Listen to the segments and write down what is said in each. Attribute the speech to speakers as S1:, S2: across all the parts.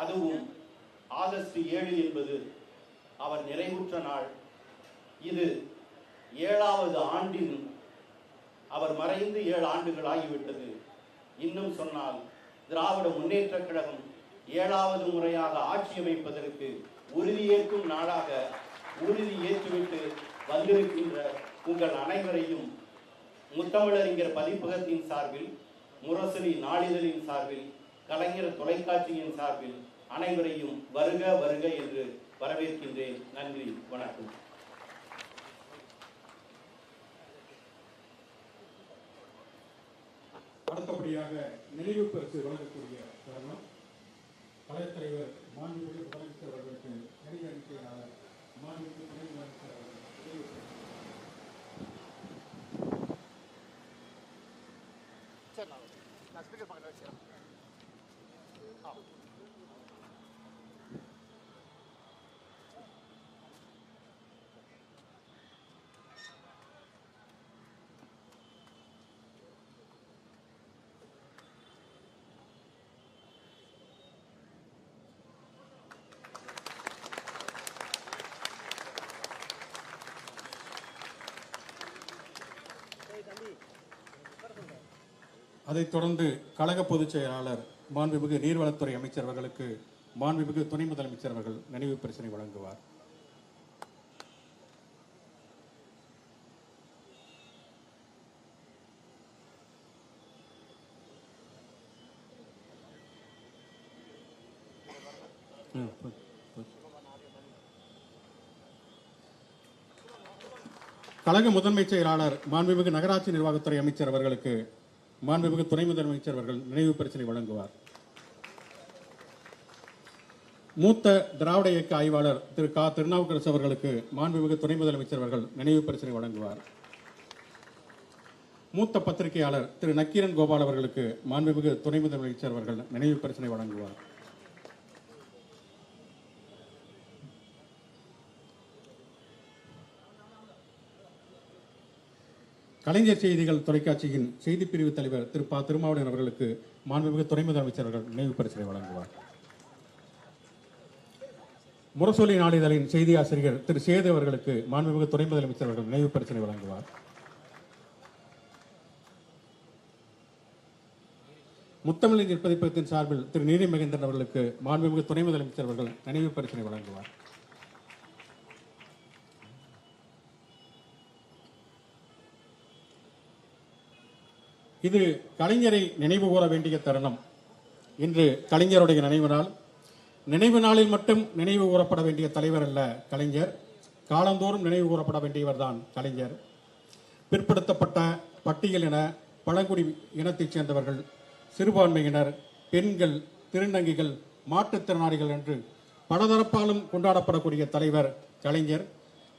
S1: அதுவும் ஆகஸ்ட் ஏழு என்பது அவர் நிறைவுற்ற நாள். இது ஏழாவது ஆண்டின் அவர் மறைந்து ஏழு ஆண்டுகள் ஆகிவிட்டது. இன்னும் சொன்னால் திராவிட முன்னேற்றக் கழகம் ஏழாவது முறையாக ஆட்சி அமைப்பதற்கு உறுதியேற்கும் நாளாக உறுதி ஏற்றுவிட்டு வந்திருக்கின்ற உங்கள் அனைவரையும் முத்தமிழறிஞர் பதிப்பகத்தின் சார்பில் முரசொலி நாளிதழின் சார்பில் கலைஞர் தொலைக்காட்சியின் சார்பில் அனைவரையும் வருக வருக என்று வரவேற்கின்றேன். நன்றி வணக்கம்.
S2: அடுத்தபடியாக நினைவு பரிசு வழங்கக்கூடிய தருணம். தலைத்தலைவர் மாண்புமிகு முதலமைச்சர் அவர்களுக்கு நினைவு அறிக்கையாளர் மாண்புமிகு துணை முதலமைச்சர் அவர்கள் நினைவு பரிசு. அதைத் தொடர்ந்து கழக பொதுச் செயலாளர் மாண்புமிகு நீர்வளத்துறை அமைச்சர் அவர்களுக்கு மாண்புமிகு துணை முதலமைச்சர் அவர்கள் நினைவு பரிசினை வழங்குவார். கழக முதன்மை செயலாளர் மாண்புமிகு நகராட்சி நிர்வாகத்துறை அமைச்சர் அவர்களுக்கு மாண்புமிகு துணை முதலமைச்சர் அவர்கள் நினைவு பரிசினை வழங்குவார். மூத்த திராவிட இயக்க ஆய்வாளர் திரு கா. திருநாவுக்கரசு அவர்களுக்கு மாண்புமிகு துணை முதலமைச்சர் அவர்கள் நினைவு பரிசினை வழங்குவார். மூத்த பத்திரிகையாளர் திரு நக்கீரன் கோபால் அவர்களுக்கு மாண்புமிகு துணை முதலமைச்சர் அவர்கள் நினைவு பிரச்சனை வழங்குவார். கலைஞர் செய்திகள் தொலைக்காட்சியின் செய்திப் பிரிவு தலைவர் திரு ப திருமாவளவன் அவர்களுக்கு மாண்புமிகு துணை முதலமைச்சர் அவர்கள் நினைவு பரிசினை வழங்குவார். முரசொலி நாளிதழின் செய்தி ஆசிரியர் திரு சேது அவர்களுக்கு மாண்புமிகு துணை முதலமைச்சர் அவர்கள் நினைவு பரிசனை வழங்குவார். முத்தமிழின் பதிப்பகத்தின் சார்பில் திரு நீதி மகேந்திரன் அவர்களுக்கு மாண்புமிகு துணை முதலமைச்சர் அவர்கள் நினைவு பரிசனை வழங்குவார். இது கலைஞரை நினைவு கூற வேண்டிய தருணம். இன்று கலைஞருடைய நினைவு நாள். நினைவு நாளில் மட்டும் நினைவு கூறப்பட வேண்டிய தலைவர் அல்ல கலைஞர். காலந்தோறும் நினைவு கூறப்பட வேண்டியவர் தான் கலைஞர். பிற்படுத்தப்பட்ட பட்டியலின பழங்குடி இனத்தைச் சேர்ந்தவர்கள் சிறுபான்மையினர் பெண்கள் திருநங்கைகள் மாற்றுத்திறனாளிகள் என்று பலதரப்பாலும் கொண்டாடப்படக்கூடிய தலைவர் கலைஞர்.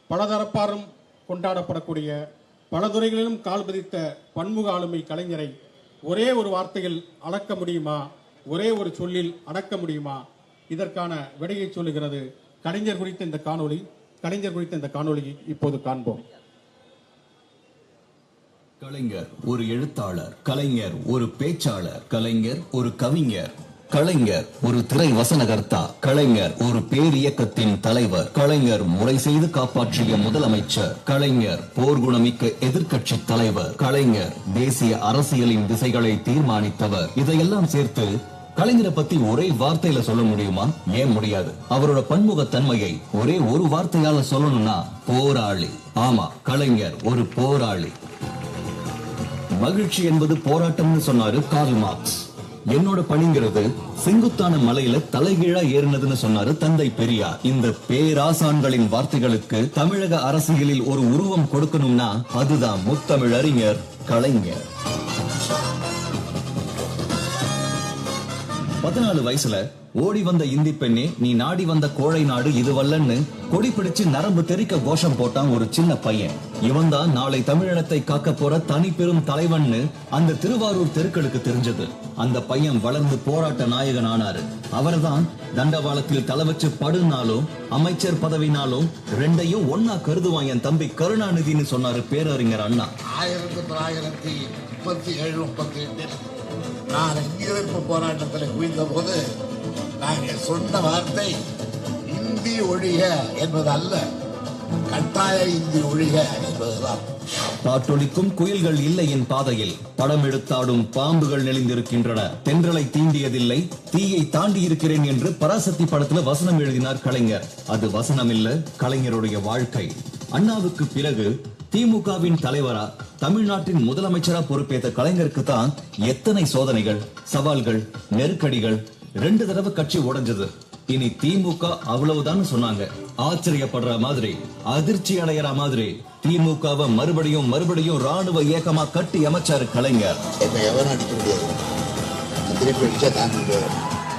S2: பலதரப்பாலும் கொண்டாடப்படக்கூடிய பல துறைகளிலும் கால் பதித்த பன்முக ஆளுமை கலைஞரை ஒரே ஒரு வார்த்தையில் அளக்க முடியுமா? ஒரே ஒரு சொல்லில் அடக்க முடியுமா? இதற்கான விடையை சொல்லுகிறது கலைஞர் குறித்த இந்த காணொளி. கலைஞர் குறித்த இந்த காணொளியை இப்போது காண்போம்.
S3: கலைஞர் ஒரு எழுத்தாளர் கலைஞர் ஒரு பேச்சாளர் கலைஞர் ஒரு கவிஞர். கலைஞர் ஒரு திரை வசனகர்த்தா கலைஞர் ஒரு பேரியக்கத்தின் தலைவர். கலைஞர் முறை செய்து காப்பாற்றிய முதலமைச்சர். கலைஞர் போர்குணமிக்க எதிர்கட்சி தலைவர். கலைஞர் தேசிய அரசியலின் திசைகளை தீர்மானித்தவர். இதையெல்லாம் சேர்த்து கலைஞரை பத்தி ஒரே வார்த்தையில சொல்ல முடியுமா? ஏன் முடியாது. அவரோட பன்முகத்தன்மையை ஒரே ஒரு வார்த்தையால சொல்லணும்னா போராளி. ஆமா கலைஞர் ஒரு போராளி. மகிழ்ச்சி என்பது போராட்டம்னு சொன்னாரு கார்ல் மார்க்ஸ். என்னோட பணிங்கிறது செங்குத்தான மலையில தலைகீழா ஏறினதுன்னு சொன்னாரு தந்தை பெரியார். இந்த பேராசான்களின் வார்த்தைகளுக்கு தமிழக அரசியலில் ஒரு உருவம் கொடுக்கணும்னா அதுதான் முத்தமிழ் அறிஞர் கலைஞர். பதினாலு வயசுல ஓடி வந்த இந்தி பெண்ணே நீ நாடி வந்த கோழை நாடு இதுவல்லன்னு கொடி பிடிச்சு நரம்பு தெறிக்க கோஷம் போட்டான் ஒரு சின்ன பையன். இவன் தான் நாளை தமிழினத்தை காக்க போற தனி பெரும் தலைவன்னு அந்த திருவாரூர் தெருக்களுக்கு தெரிஞ்சது. அந்த பையன் வளர்ந்து போராட்ட நாயகன் ஆனாரு அவர்தான் தண்டவாளத்தில் தலை வச்சு படுனாலும் அமைச்சர் பதவினாலும் ரெண்டையும் ஒன்னா கருதுவான் என் தம்பி கருணாநிதினு சொன்னாரு பேரறிஞர் அண்ணா.
S4: ஆயிரத்தி தொள்ளாயிரத்தி முப்பத்தி ஏழு முப்பத்தி எட்டில் நான் இங்கிருப்பு போராட்டத்தில் குவிந்த போது நாங்கள் சொன்ன வார்த்தை இந்தி ஒழிக என்பது அல்ல கட்டாய இந்தி ஒழிக என்பதுதான்.
S3: பாட்டொலிக்கும் குயில்கள் இல்லையின் பாதையில் படம் எடுத்தாடும் பாம்புகள் நெளிந்திருக்கின்றன. தென்றலை தீண்டியதில்லை தீயை தாண்டி இருக்கிறேன் என்று பராசக்தி படத்துல வசனம் எழுதினார் கலைஞர். அது வசனம் இல்ல கலைஞருடைய வாழ்க்கை. அண்ணாவுக்கு பிறகு திமுகவின் தலைவரா தமிழ்நாட்டின் முதலமைச்சரா பொறுப்பேற்ற கலைஞருக்கு தான் எத்தனை சோதனைகள் சவால்கள் நெருக்கடிகள் ரெண்டு தடவை கட்சி உடைஞ்சது. இனி திமுக அவ்வளவுதான் சொன்னாங்க. ஆச்சரியப்படுற மாதிரி அதிர்ச்சி அடைகிற மாதிரி திமுகவை மறுபடியும் மறுபடியும் ராணுவ இயக்கமா கட்டி அமைச்சாரு கலைஞர்.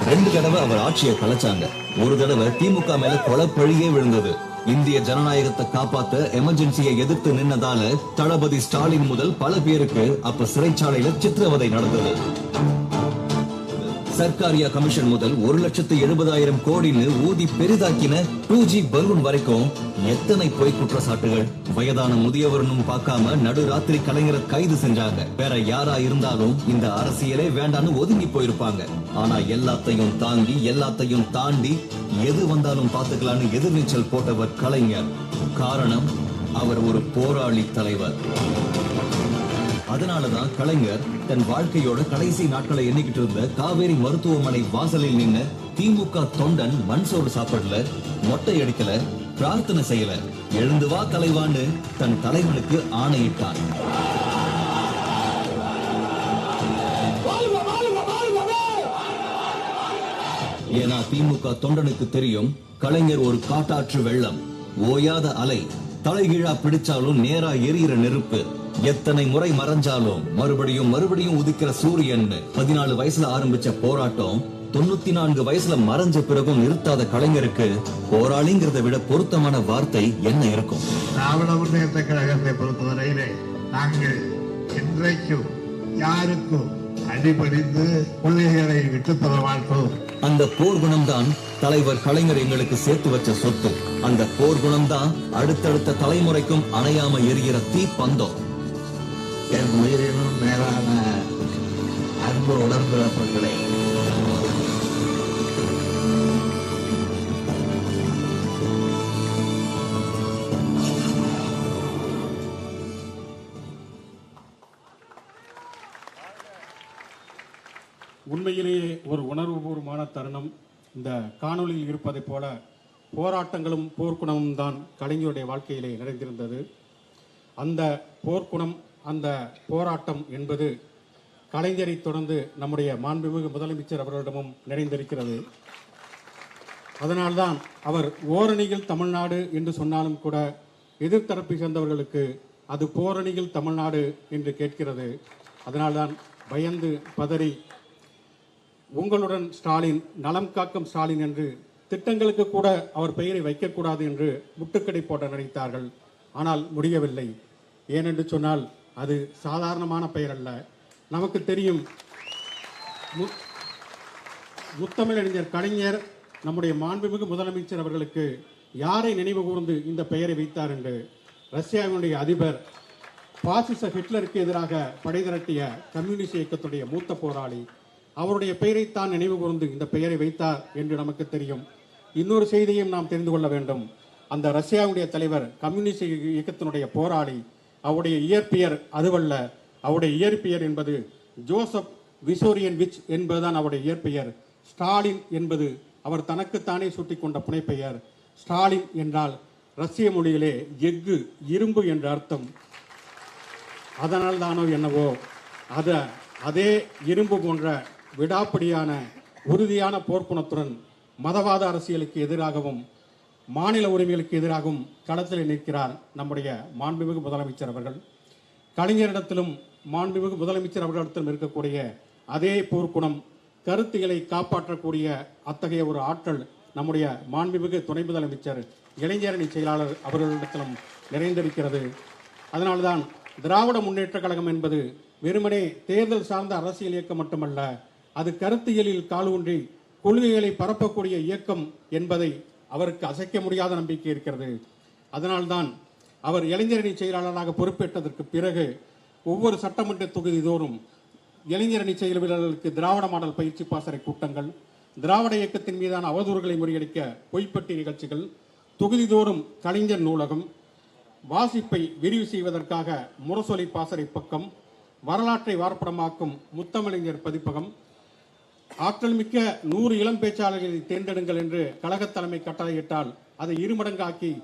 S3: ரெண்டு தடவை அவர் ஆட்சியை கலைச்சாங்க. ஒரு தடவை திமுக மேல கொலப்பழியே விழுந்தது. இந்திய ஜனநாயகத்தை காப்பாத்த எமர்ஜென்சியை எதிர்த்து நின்னதால தளபதி ஸ்டாலின் முதல் பல பேருக்கு அப்ப சிறைச்சாலையில சித்திரவதை நடந்தது. சர்க்காரியா கமிஷன் முதல் ஒரு லட்சத்து எழுபதாயிரம் கோடின்னு ஊதி பெரிதாக்கின டூ ஜி பலூன் வரைக்கும் எத்தனை பொய் குற்றச்சாட்டுகள்? வயதான முதியவர்னும் பார்க்காம நடுராத்திரி கலைஞரை கைது செஞ்சாங்க. வேற யாரா இருந்தாலும் இந்த அரசியலே வேண்டான்னு ஒதுங்கி போயிருப்பாங்க. ஆனா எல்லாத்தையும் தாங்கி எல்லாத்தையும் தாண்டி எது வந்தாலும் பாத்துக்கலான்னு எதிர்நீச்சல் போட்டவர் கலைஞர். காரணம் அவர் ஒரு போராளி தலைவர். அதனாலதான் கலைஞர் தன் வாழ்க்கையோட கடைசி நாட்களை எண்ணிக்கிட்டு இருந்த காவேரி மருத்துவமனை வாசலில் நின்ன திமுக தொண்டன் மண் சோறு சாப்பிடல மொட்டை அடிக்கல பிரார்த்தனை செய்யல. எழுந்து வா தலைவான்னு தன் தலைவனுக்கு ஆணையிட்டான் ஏன்னா திமுக தொண்டனுக்கு தெரியும் கலைஞர் ஒரு காட்டாற்று வெள்ளம் ஓயாத அலை. தலைகீழா பிடிச்சாலும் நேரா எரியிற நெருப்பு. எத்தனை முறை மறைஞ்சாலும் மறுபடியும் மறுபடியும் உதிக்கிற சூரியன். பதினாலு வயசுல ஆரம்பிச்ச போராட்டம் தொண்ணூத்தி நான்கு வயசுல மறைஞ்ச பிறகும் நிறுத்தாத கலைஞருக்கு போராளிங்கிறத விட பொருத்தமான வார்த்தை என்ன இருக்கும்?
S4: திராவிட முன்னேற்ற கழகத்தை பொறுத்தவரையிலே நாங்கள் என்றைக்கும் யாருக்கும் அடிபணிந்து கொள்கைகளை விட்டுத் தர மாட்டோம்.
S3: அந்த போர் குணம்தான் தலைவர் கலைஞர் எங்களுக்கு சேர்த்து வச்ச சொத்து. அந்த போர் குணம்தான் அடுத்தடுத்த தலைமுறைக்கும் அணையாம எரிகிற தீ பந்தம்
S4: என் உயிரினும் மேலான அன்பு உடன்பிறப்புகளை
S2: உண்மையிலேயே ஒரு உணர்வுபூர்வமான தருணம் இந்த காணொளியில் இருப்பதைப் போல போராட்டங்களும் போர்க்குணமும் தான் கலைஞருடைய வாழ்க்கையிலே நிறைந்திருந்தது. அந்த போர்க்குணம் அந்த போராட்டம் என்பது கலைஞரை தொடர்ந்து நம்முடைய மாண்புமிகு முதலமைச்சர் அவர்களிடமும் நிறைந்திருக்கிறது. அதனால்தான் அவர் ஓரணியில் தமிழ்நாடு என்று சொன்னாலும் கூட எதிர்த்தரப்பை சேர்ந்தவர்களுக்கு அது போரணியில் தமிழ்நாடு என்று கேட்கிறது. அதனால்தான் பயந்து பதறி உங்களுடன் ஸ்டாலின் நலம் காக்கும் ஸ்டாலின் என்று திட்டங்களுக்கு கூட அவர் பெயரை வைக்கக்கூடாது என்று முட்டுக்கடை போட நினைத்தார்கள். ஆனால் முடியவில்லை. ஏனென்று சொன்னால் அது சாதாரணமான பெயர் அல்ல நமக்கு தெரியும் முத்தமிழறிஞர் கலைஞர் நம்முடைய மாண்புமிகு முதலமைச்சர் அவர்களுக்கு யாரை நினைவு கூர்ந்து இந்த பெயரை வைத்தார் என்று ரஷ்யாவினுடைய அதிபர் பாசிச ஹிட்லருக்கு எதிராக படை திரட்டிய கம்யூனிஸ்ட் இயக்கத்துடைய மூத்த போராளி அவருடைய பெயரைத்தான் நினைவு கூர்ந்து இந்த பெயரை வைத்தார் என்று நமக்கு தெரியும். இன்னொரு செய்தியையும் நாம் தெரிந்து கொள்ள வேண்டும். அந்த ரஷ்யாவுடைய தலைவர் கம்யூனிஸ்ட் இயக்கத்தினுடைய போராளி அவருடைய இயற்பியர் அதுவல்ல. அவருடைய இயற்பியர் என்பது ஜோசப் விசோரியன் விச் என்பதுதான் அவருடைய இயற்பெயர். ஸ்டாலின் என்பது அவர் தனக்குத்தானே சூட்டிக்கொண்ட புனைப்பெயர். ஸ்டாலின் என்றால் ரஷ்ய மொழியிலே எஃகு இரும்பு என்ற அர்த்தம். அதனால் தானோ என்னவோ அத அதே இரும்பு போன்ற விடாப்பிடியான உறுதியான போர்க்குணத்துடன் மதவாத அரசியலுக்கு எதிராகவும் மாநில உரிமைகளுக்கு எதிராகவும் களத்தில் நிற்கிறார் நம்முடைய மாண்புமிகு முதலமைச்சர் அவர்கள். கலைஞரிடத்திலும் மாண்புமிகு முதலமைச்சர் அவர்களிடத்திலும் இருக்கக்கூடிய அதே போர்க்குணம் கருத்துக்களை காப்பாற்றக்கூடிய அத்தகைய ஒரு ஆற்றல் நம்முடைய மாண்புமிகு துணை முதலமைச்சர் இளைஞரணி செயலாளர் அவர்களிடத்திலும் நிறைந்திருக்கிறது. அதனால்தான் திராவிட முன்னேற்ற கழகம் என்பது வெறுமனே தேர்தல் சார்ந்த அரசியல் இயக்கம் மட்டுமல்ல அது கருத்தியலில் காலூன்றி கொள்கைகளை பரப்பக்கூடிய இயக்கம் என்பதை அவருக்கு அசைக்க முடியாத நம்பிக்கை இருக்கிறது. அதனால்தான் அவர் இளைஞரணி செயலாளராக பொறுப்பேற்றதற்கு பிறகு ஒவ்வொரு சட்டமன்ற தொகுதி தோறும் இளைஞரணி செயல்வீரர்களுக்கு திராவிட மாடல் பயிற்சி பாசறை கூட்டங்கள் திராவிட இயக்கத்தின் மீதான அவதூறுகளை முறியடிக்க பொய்ப்பட்டி நிகழ்ச்சிகள் தொகுதிதோறும் கலைஞர் நூலகம் வாசிப்பை விரிவு செய்வதற்காக முரசொலி பாசறை பக்கம் வரலாற்றை வார்ப்படமாக்கும் முத்தமிழஞ்சர் பதிப்பகம் ஆற்றல் மிக்க நூறு இளம் பேச்சாளர்களை தேர்ந்தெடுங்கள் என்று கழக தலைமை கட்டளையிட்டால் அதை இருமடங்காக்கி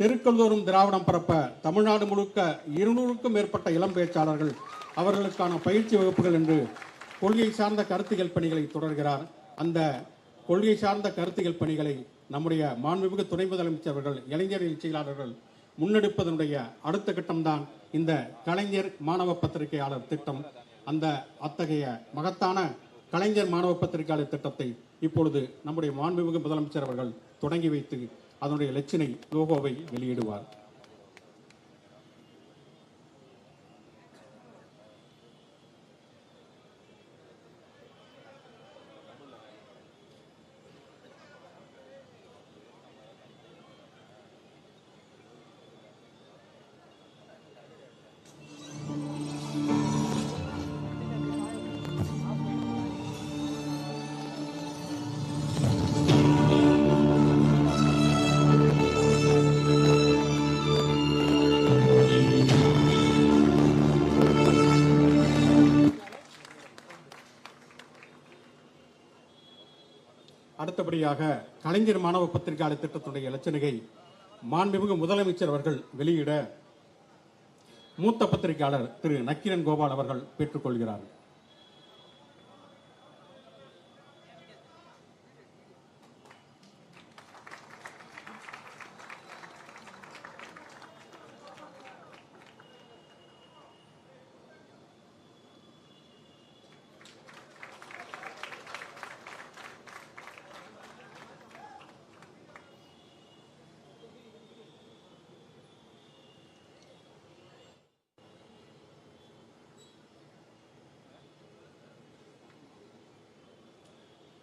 S2: தெருக்கள்தோறும் திராவிடம் பரப்ப தமிழ்நாடு முழுக்க இருநூறுக்கும் மேற்பட்ட இளம் பேச்சாளர்கள் அவர்களுக்கான பயிற்சி வகுப்புகள் என்று கொள்கை சார்ந்த கருத்துகள் பணிகளை தொடர்கிறார். அந்த கொள்கை சார்ந்த கருத்துகள் பணிகளை நம்முடைய மாண்புமிகு துணை முதலமைச்சர் அவர்கள் இளைஞர் செயலாளர்கள் முன்னெடுப்பதனுடைய அடுத்த கட்டம்தான் இந்த கலைஞர் மாணவ பத்திரிகையாளர் திட்டம். அந்த அத்தகைய மகத்தான கலைஞர் மாணவ பத்திரிகையாளர் திட்டத்தை இப்பொழுது நம்முடைய மாண்புமிகு முதலமைச்சர் அவர்கள் தொடங்கி வைத்து அதனுடைய லட்சணை லோகோவை வெளியிடுவார். அடுத்தபடியாக கலைஞர் மாணவ பத்திரிகையாளர் திட்டத்துடைய இலச்சனையை மாண்புமிகு முதலமைச்சர் அவர்கள் வெளியிட மூத்த பத்திரிகையாளர் திரு நக்கீரன் கோபால் அவர்கள் பெற்றுக்கொள்கிறார்.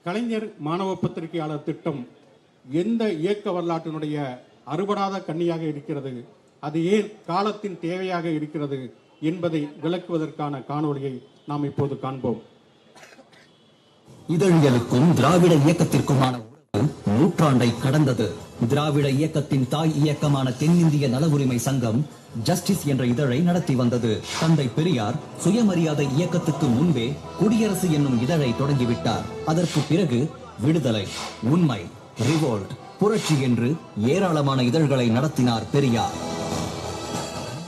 S2: கலைஞர் மாணவ பத்திரிகையாளர் திட்டம் எந்த இயக்க வரலாற்றினுடைய அறுபடாத கண்ணியாக இருக்கிறது? அது ஏன் காலத்தின் தேவையாக இருக்கிறது என்பதை விளக்குவதற்கான காணொலியை நாம் இப்போது காண்போம்.
S3: இதழியலுக்கும் திராவிட இயக்கத்திற்குமான நூற்றாண்டை கடந்தது. திராவிட இயக்கத்தின் தாய் இயக்கமான தென்னிந்திய நல உரிமை சங்கம் ஜஸ்டிஸ் என்ற இதழை நடத்தி வந்தது. தந்தை பெரியார் சுயமரியாதை இயக்கத்துக்கு முன்பே குடியரசு என்னும் இதழை தொடங்கிவிட்டார். அதற்கு பிறகு விடுதலை உண்மை ரிவோல்ட் புரட்சி என்று ஏராளமான இதழ்களை நடத்தினார் பெரியார்.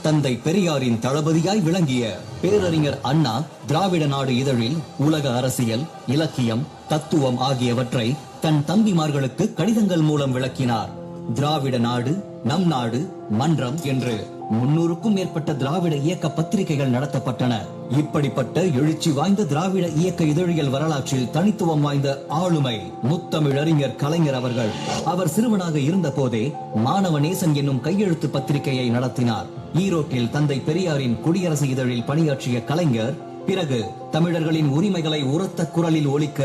S3: தந்தை பெரியாரின் தளபதியாய் விளங்கிய பேரறிஞர் அண்ணா திராவிட நாடு இதழில் உலக அரசியல் இலக்கியம் தத்துவம் ஆகியவற்றை தன் தம்பிமார்களுக்கு கடிதங்கள் மூலம் விளக்கினார். திராவிட நாடு நம் நாடு மன்றம் என்று முன்னூறுக்கும் மேற்பட்ட திராவிட இயக்க பத்திரிகைகள் நடத்தப்பட்டன. இப்படிப்பட்ட எழுச்சி வாய்ந்த திராவிட இயக்க இதழியல் வரலாற்றில் தனித்துவம் வாய்ந்த ஆளுமை முத்தமிழறிஞர் கலைஞர் அவர்கள். அவர் சிறுவனாக இருந்த போதே மாணவ நேசன் என்னும் கையெழுத்து பத்திரிகையை நடத்தினார். ஈரோட்டில் தந்தை பெரியாரின் குடியரசு இதழில் பணியாற்றிய கலைஞர் பிறகு தமிழர்களின் உரிமைகளை உரத்த குரலில் ஒலிக்க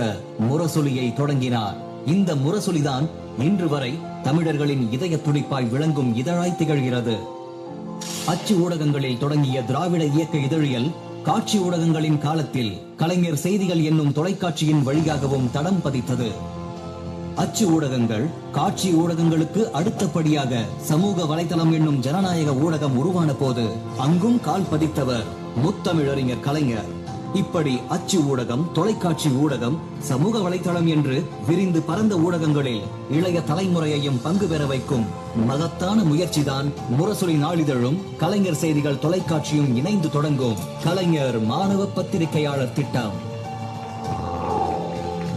S3: முரசொலியை தொடங்கினார். இந்த முரசொலிதான் இன்று வரை தமிழர்களின் இதய துடிப்பாய் விளங்கும் இதழாய் திகழ்கிறது. அச்சு ஊடகங்களில் தொடங்கிய திராவிட இயக்க இதழியல் காட்சி ஊடகங்களின் காலத்தில் கலைஞர் செய்திகள் என்னும் தொலைக்காட்சியின் வழியாகவும் தடம் பதித்தது. அச்சு ஊடகங்கள் காட்சி ஊடகங்களுக்கு அடுத்தபடியாக சமூக வலைதளம் என்னும் ஜனநாயக ஊடகம் உருவான போது அங்கும் கால் பதித்தவர் முத்தமிழறிஞர் கலைஞர். இப்படி அச்சு ஊடகம் தொலைக்காட்சி ஊடகம் சமூக வலைதளம் என்று விரிந்து பரந்த ஊடகங்களில் இளைய தலைமுறையையும் பங்கு பெற வைக்கும் மகத்தான முயற்சிதான் முரசொலி நாளிதழும் கலைஞர் செய்திகள் தொலைக்காட்சியும் இணைந்து தொடங்கும் கலைஞர் மாணவ பத்திரிகையாளர் திட்டம்.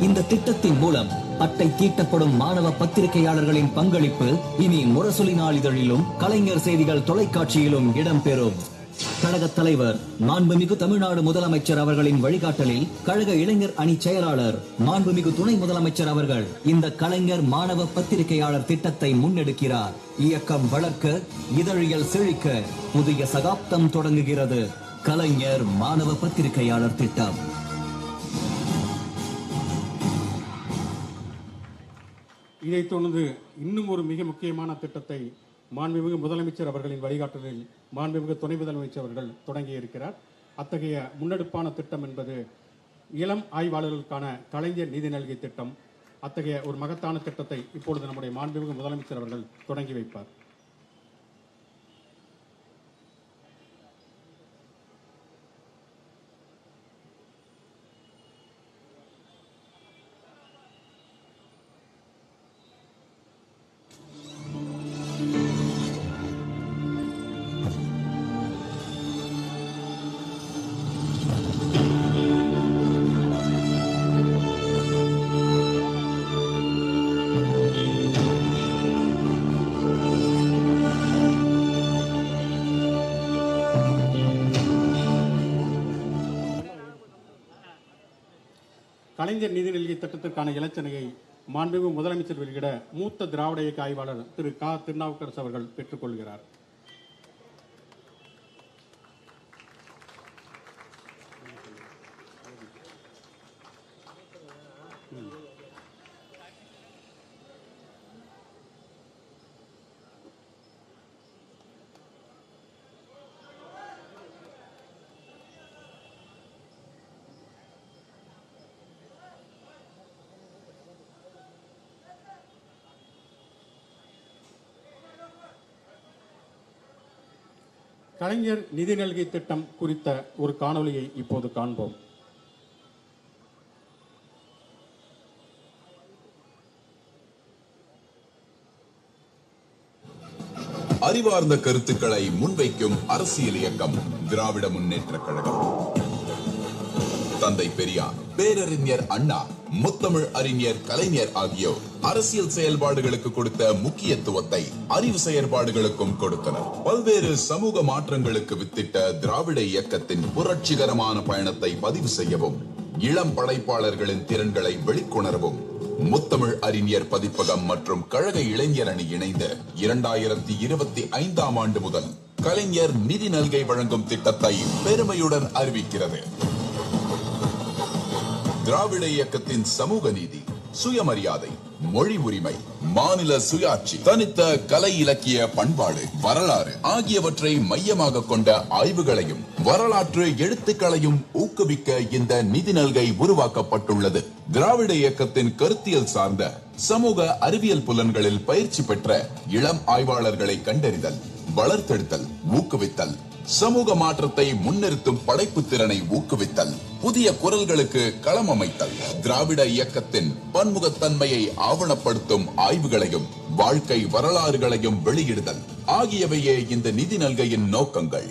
S3: இந்த திட்டத்தின் மூலம் அட்டை தீட்டப்படும் மாணவ பத்திரிகையாளர்களின் பங்களிப்பு இனி முரசொலி நாளிதழிலும் கலைஞர் செய்திகள் தொலைக்காட்சியிலும் இடம்பெறும். கழக தலைவர் மாண்புமிகு தமிழ்நாடு முதலமைச்சர் அவர்களின் வழிகாட்டலில் கழக இளைஞர் அணி செயலாளர் மாண்புமிகு துணை முதலமைச்சர் அவர்கள் இந்த கலைஞர் மாணவ பத்திரிகையாளர் திட்டத்தை முன்னெடுக்கிறார். இயக்கம் வளர்க்க இதழியல் செழிக்க புதிய சகாப்தம் தொடங்குகிறது. கலைஞர் மாணவ பத்திரிகையாளர் திட்டம்.
S2: இதைத் தொடர்ந்து இன்னும் ஒரு மிக முக்கியமான திட்டத்தை மாண்புமிகு முதலமைச்சர் அவர்களின் வழிகாட்டலில் மாண்புமிகு துணை முதலமைச்சர் அவர்கள் தொடங்கி இருக்கிறார். அத்தகைய முன்னெடுப்பான திட்டம் என்பது இளம் ஆய்வாளர்களுக்கான கலைஞர் நிதி நல்கை திட்டம். அத்தகைய ஒரு மகத்தான திட்டத்தை இப்பொழுது நம்முடைய மாண்புமிகு முதலமைச்சர் அவர்கள் தொடங்கி வைப்பார். கலைஞர் நிதிநிலை திட்டத்திற்கான இலச்சனையை மாண்புமிகு முதலமைச்சர் வெளியிட மூத்த திராவிட இயக்க ஆய்வாளர் திரு க. திருநாவுக்கரசு அவர்கள் பெற்றுக்கொள்கிறார். கலைஞர் நிதி நல்கை திட்டம் குறித்த ஒரு காணொளியை இப்போது காண்போம்.
S5: அறிவார்ந்த கருத்துக்களை முன்வைக்கும் அரசியல் இயக்கம் திராவிட முன்னேற்ற கழகம். தந்தை பெரியார் பேரறிஞர் அண்ணா முத்தமிழ் அறிஞர் கலைஞர் ஆகியோர் அரசியல் செயல்பாடுகளுக்கு கொடுத்த முக்கியத்துவத்தை அறிவு செயற்பாடுகளுக்கும் கொடுத்தனர். பல்வேறு சமூக மாற்றங்களுக்கு வித்திட்ட திராவிட இயக்கத்தின் புரட்சிகரமான பயணத்தை பதிவு செய்யவும் இளம் படைப்பாளர்களின் திறன்களை வெளிக்கொணரவும் முத்தமிழ் அறிஞர் பதிப்பகம் மற்றும் கழக இளைஞர் அணி இணைந்து இரண்டாயிரத்தி இருபத்தி ஐந்தாம் ஆண்டு முதல் கலைஞர் நிதி நல்கை வழங்கும் திட்டத்தை பெருமையுடன் அறிவிக்கிறது. திராவிட இயக்கத்தின் சமூக நீதி சுயமரியாதை மொழி உரிமை மாநில சுயாட்சி தனித்த கலை இலக்கிய பண்பாடு வரலாறு ஆகியவற்றை மையமாக கொண்ட ஆய்வுகளையும் வரலாற்று எழுத்துக்களையும் ஊக்குவிக்க இந்த நிதி நல்கை உருவாக்கப்பட்டுள்ளது. திராவிட இயக்கத்தின் கருத்தியல் சார்ந்த சமூக அறிவியல் புலன்களில் பயிற்சி பெற்ற இளம் ஆய்வாளர்களை கண்டறிதல் வளர்த்தெடுத்தல் ஊக்குவித்தல் சமூக மாற்றத்தை முன்னிறுத்தும் படைப்பு திறனை ஊக்குவித்தல் புதிய குரல்களுக்கு களம் அமைத்தல் திராவிட இயக்கத்தின் பன்முகத்தன்மையை ஆவணப்படுத்தும் ஆய்வுகளையும் வாழ்க்கை வரலாறுகளையும் வெளியிடுதல் ஆகியவையே இந்த நிதி நல்கையின் நோக்கங்கள்.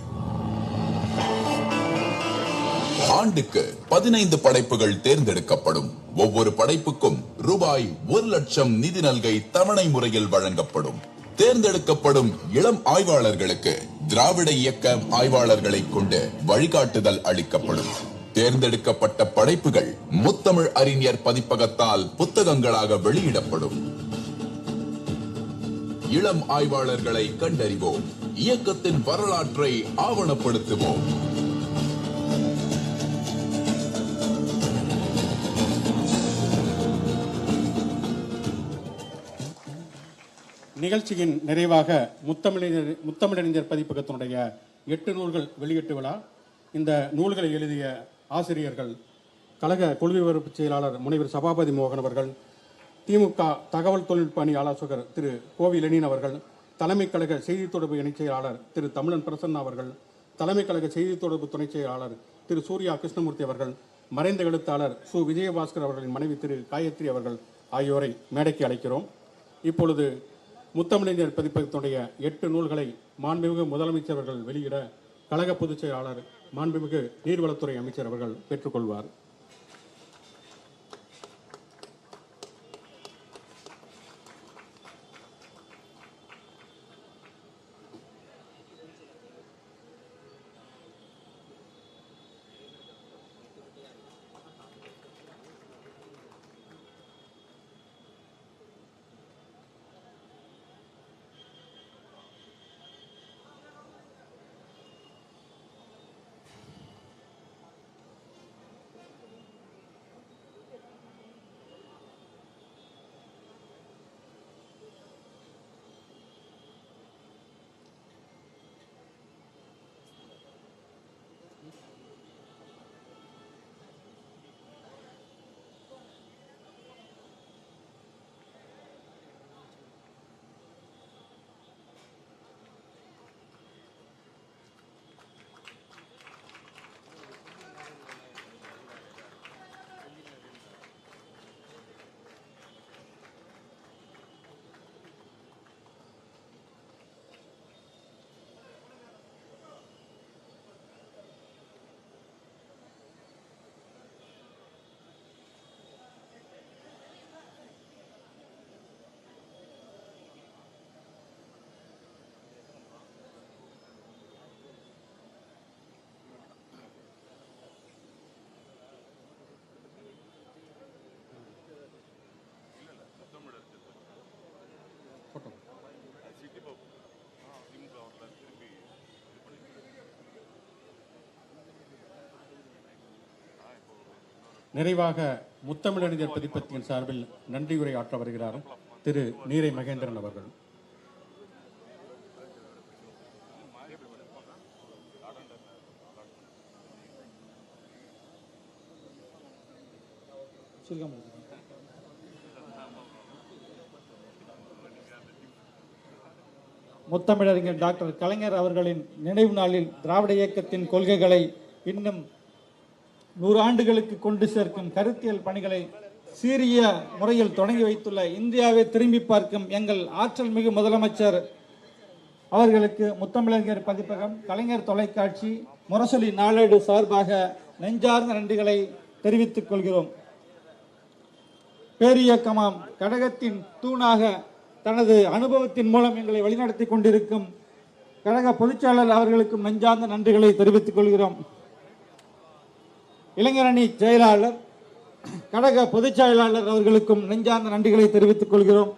S5: ஆண்டுக்கு பதினைந்து படைப்புகள் தேர்ந்தெடுக்கப்படும். ஒவ்வொரு படைப்புக்கும் ரூபாய் ஒரு லட்சம் நிதி நல்கை தவணை முறையில் வழங்கப்படும். தேர்ந்தெடுக்கப்படும் இளம் ஆய்வாளர்களுக்கு திராவிட இயக்க ஆய்வாளர்களை கொண்டு வழிகாட்டுதல் அளிக்கப்படும். தேர்ந்தெடுக்கப்பட்ட படைப்புகள் முத்தமிழ் அறிஞர் பதிப்பகத்தால் புத்தகங்களாக வெளியிடப்படும். இளம் ஆய்வாளர்களை கண்டறிவோம். இயக்கத்தின் வரலாற்றை ஆவணப்படுத்துவோம்.
S2: நிகழ்ச்சியின் நிறைவாக முத்தமிழர் முத்தமிழறிஞர் பதிப்பகத்தினுடைய எட்டு நூல்கள் வெளியீட்டு விழா இந்த நூல்களை எழுதிய ஆசிரியர்கள் கழக கொள்கை செயலாளர் முனைவர் சபாபதி மோகன் அவர்கள் திமுக தகவல் தொழில்நுட்ப அணி ஆலோசகர் திரு கோவி லெனின் அவர்கள் தலைமை கழக செய்தி தொடர்பு இணைச் செயலாளர் திரு தமிழன் பிரசன்னா அவர்கள் தலைமை கழக செய்தி தொடர்பு துணைச் செயலாளர் திரு சூர்யா கிருஷ்ணமூர்த்தி அவர்கள் மறைந்த எழுத்தாளர் சு. விஜயபாஸ்கர் அவர்களின் மனைவி திரு காயத்ரி அவர்கள் ஆகியோரை மேடைக்கு அழைக்கிறோம். இப்பொழுது முத்தமிழறிஞர் பதிப்பகத்துடைய எட்டு நூல்களை மாண்புமிகு முதலமைச்சர் அவர்கள் வெளியிட கழக பொதுச் செயலாளர் மாண்புமிகு நீர்வளத்துறை அமைச்சர் அவர்கள் பெற்றுக்கொள்வார் நிறைவாக முத்தமிழறிஞர் பதிப்பத்தின் சார்பில் நன்றியுரை ஆற்ற வருகிறார் திரு நீரை மகேந்திரன் அவர்கள்.
S6: முத்தமிழறிஞர் டாக்டர் கலைஞர் அவர்களின் நினைவு நாளில் திராவிட இயக்கத்தின் கொள்கைகளை இன்னும் நூறு ஆண்டுகளுக்கு கொண்டு சேர்க்கும் கருத்தியல் பணிகளை சீரிய முறையில் தொடங்கி வைத்துள்ள இந்தியாவை திரும்பி பார்க்கும் எங்கள் ஆற்றல் மிகு முதலமைச்சர் அவர்களுக்கு முத்தமிழறிஞர் பதிப்பகம் கலைஞர் தொலைக்காட்சி முரசொலி நாளேடு சார்பாக நெஞ்சார்ந்த நன்றிகளை தெரிவித்துக் கொள்கிறோம். பேரியக்கமாம் கழகத்தின் தூணாக தனது அனுபவத்தின் மூலம் எங்களை வழிநடத்தி கொண்டிருக்கும் கழக பொதுச்செயலாளர் அவர்களுக்கும் நெஞ்சார்ந்த நன்றிகளை தெரிவித்துக் கொள்கிறோம். இளைஞரணி செயலாளர் கழக பொதுச் செயலாளர் அவர்களுக்கும் நெஞ்சார்ந்த நன்றிகளை தெரிவித்துக் கொள்கிறோம்.